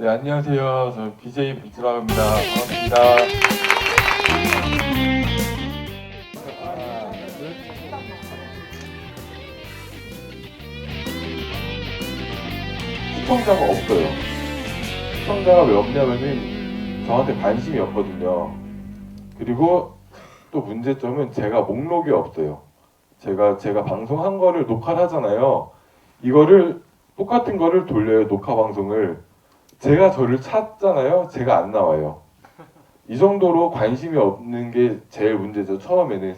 네, 안녕하세요. 저 BJ 불주라고 합니다. 반갑습니다. 시청자가 없어요. 시청자가 왜 없냐면은 저한테 관심이 없거든요. 그리고 또 문제점은 제가 목록이 없어요. 제가 제가 방송한 거를 녹화를 하잖아요. 이거를 똑같은 거를 돌려요 녹화 방송을 제가 저를 찾잖아요. 제가 안 나와요. 이 정도로 관심이 없는 게 제일 문제죠 처음에는.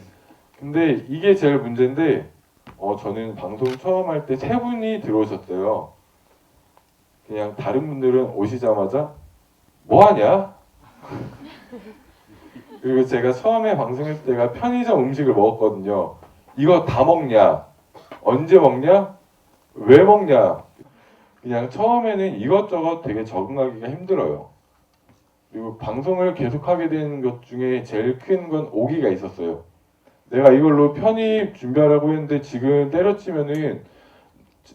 근데 이게 제일 문제인데 어 저는 방송 처음 할 때 세 분이 들어오셨어요. 그냥 다른 분들은 오시자마자 뭐 하냐? 그리고 제가 처음에 방송했을 때가 편의점 음식을 먹었거든요. 이거 다 먹냐? 언제 먹냐? 왜 먹냐? 그냥 처음에는 이것저것 되게 적응하기가 힘들어요. 그리고 방송을 계속하게 된 것 중에 제일 큰 건 오기가 있었어요. 내가 이걸로 편입 준비하라고 했는데 지금 때려치면은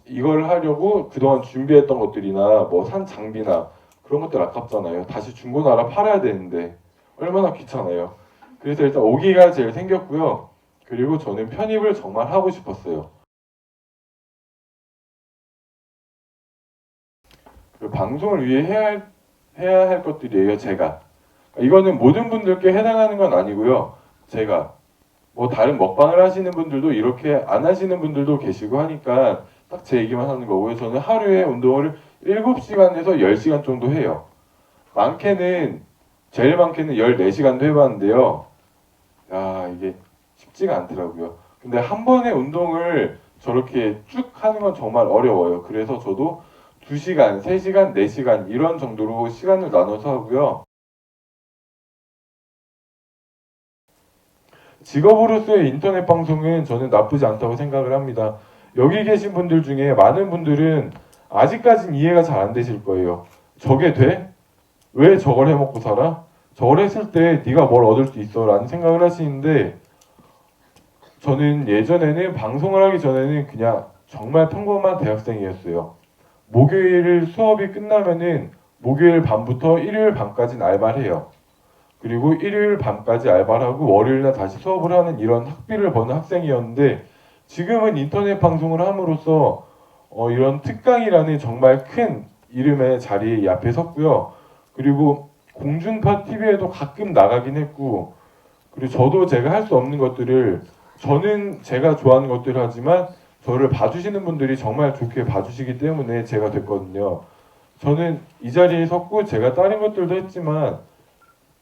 이걸 하려고 그동안 준비했던 것들이나 뭐 산 장비나 그런 것들 아깝잖아요. 다시 중고나라 팔아야 되는데 얼마나 귀찮아요. 그래서 일단 오기가 제일 생겼고요. 그리고 저는 편입을 정말 하고 싶었어요. 그 방송을 위해 해야 할, 해야 할 것들이에요, 제가. 이거는 모든 분들께 해당하는 건 아니고요. 제가 뭐 다른 먹방을 하시는 분들도 이렇게 안 하시는 분들도 계시고 하니까 딱 제 얘기만 하는 거고요. 저는 하루에 운동을 7시간에서 10시간 정도 해요. 많게는 제일 많게는 14시간도 해봤는데요. 야 이게 쉽지가 않더라고요. 근데 한 번에 운동을 저렇게 쭉 하는 건 정말 어려워요. 그래서 저도 2시간, 3시간, 4시간 이런 정도로 시간을 나눠서 하고요. 직업으로서의 인터넷 방송은 저는 나쁘지 않다고 생각을 합니다. 여기 계신 분들 중에 많은 분들은 아직까진 이해가 잘 안 되실 거예요. 저게 돼? 왜 저걸 해먹고 살아? 저걸 했을 때 네가 뭘 얻을 수 있어? 라는 생각을 하시는데 저는 예전에는 방송을 하기 전에는 그냥 정말 평범한 대학생이었어요. 목요일 수업이 끝나면은 목요일 밤부터 일요일 밤까지는 알바를 해요. 그리고 일요일 밤까지 알바를 하고 월요일날 다시 수업을 하는 이런 학비를 버는 학생이었는데 지금은 인터넷 방송을 함으로써 어, 이런 특강이라는 정말 큰 이름의 자리에 이 앞에 섰고요. 그리고 공중파 TV에도 가끔 나가긴 했고 그리고 저도 제가 할 수 없는 것들을 저는 제가 좋아하는 것들을 하지만 저를 봐주시는 분들이 정말 좋게 봐주시기 때문에 제가 됐거든요. 저는 이 자리에 섰고 제가 다른 것들도 했지만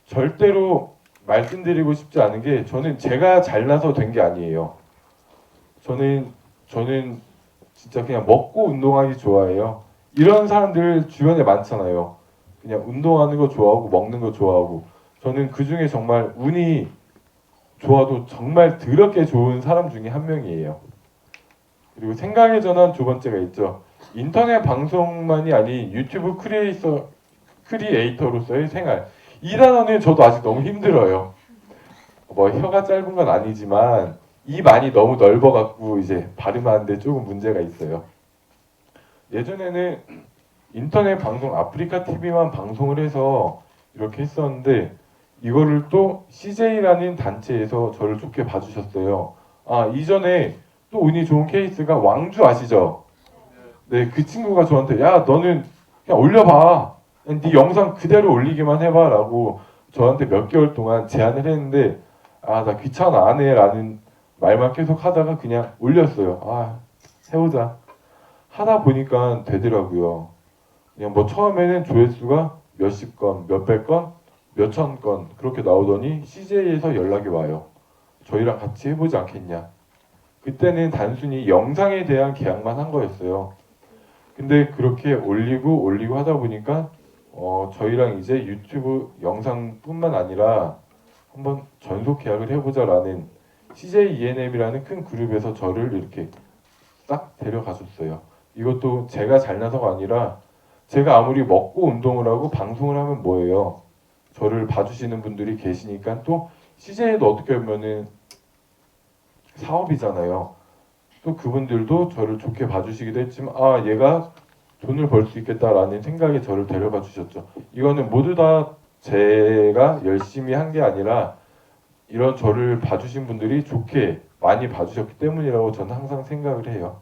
절대로 말씀드리고 싶지 않은 게 저는 제가 잘나서 된 게 아니에요. 저는 저는 진짜 그냥 먹고 운동하기 좋아해요. 이런 사람들 주변에 많잖아요. 그냥 운동하는 거 좋아하고 먹는 거 좋아하고 저는 그 중에 정말 운이 좋아도 정말 더럽게 좋은 사람 중에 한 명이에요. 그리고 생각의 전환 두 번째가 있죠. 인터넷 방송만이 아닌 유튜브 크리에이터 크리에이터로서의 생활. 이 단어는 저도 아직 너무 힘들어요. 뭐 혀가 짧은 건 아니지만 입 안이 너무 넓어갖고 이제 발음하는데 조금 문제가 있어요. 예전에는 인터넷 방송 아프리카 TV만 방송을 해서 이렇게 했었는데 이거를 또 CJ라는 단체에서 저를 좋게 봐주셨어요. 아 이전에 또 운이 좋은 케이스가 왕주 아시죠? 네, 그 친구가 저한테 야 너는 그냥 올려봐. 그냥 네 영상 그대로 올리기만 해봐라고 저한테 몇 개월 동안 제안을 했는데 아 나 귀찮아 안 해라는 말만 계속 하다가 그냥 올렸어요. 아 해보자. 하다 보니까 되더라고요. 그냥 뭐 처음에는 조회수가 몇십 건, 몇백 건, 몇천 건 그렇게 나오더니 CJ에서 연락이 와요. 저희랑 같이 해보지 않겠냐. 그때는 단순히 영상에 대한 계약만 한 거였어요. 근데 그렇게 올리고 올리고 하다 보니까 어, 저희랑 이제 유튜브 영상뿐만 아니라 한번 전속 계약을 해보자라는 CJ ENM이라는 큰 그룹에서 저를 이렇게 싹 데려가줬어요. 이것도 제가 잘나서가 아니라 제가 아무리 먹고 운동을 하고 방송을 하면 뭐예요? 저를 봐주시는 분들이 계시니까 또 CJ도 어떻게 보면은 사업이잖아요. 또 그분들도 저를 좋게 봐주시기도 했지만 아 얘가 돈을 벌 수 있겠다라는 생각에 저를 데려가 주셨죠. 이거는 모두 다 제가 열심히 한 게 아니라 이런 저를 봐주신 분들이 좋게 많이 봐주셨기 때문이라고 저는 항상 생각을 해요.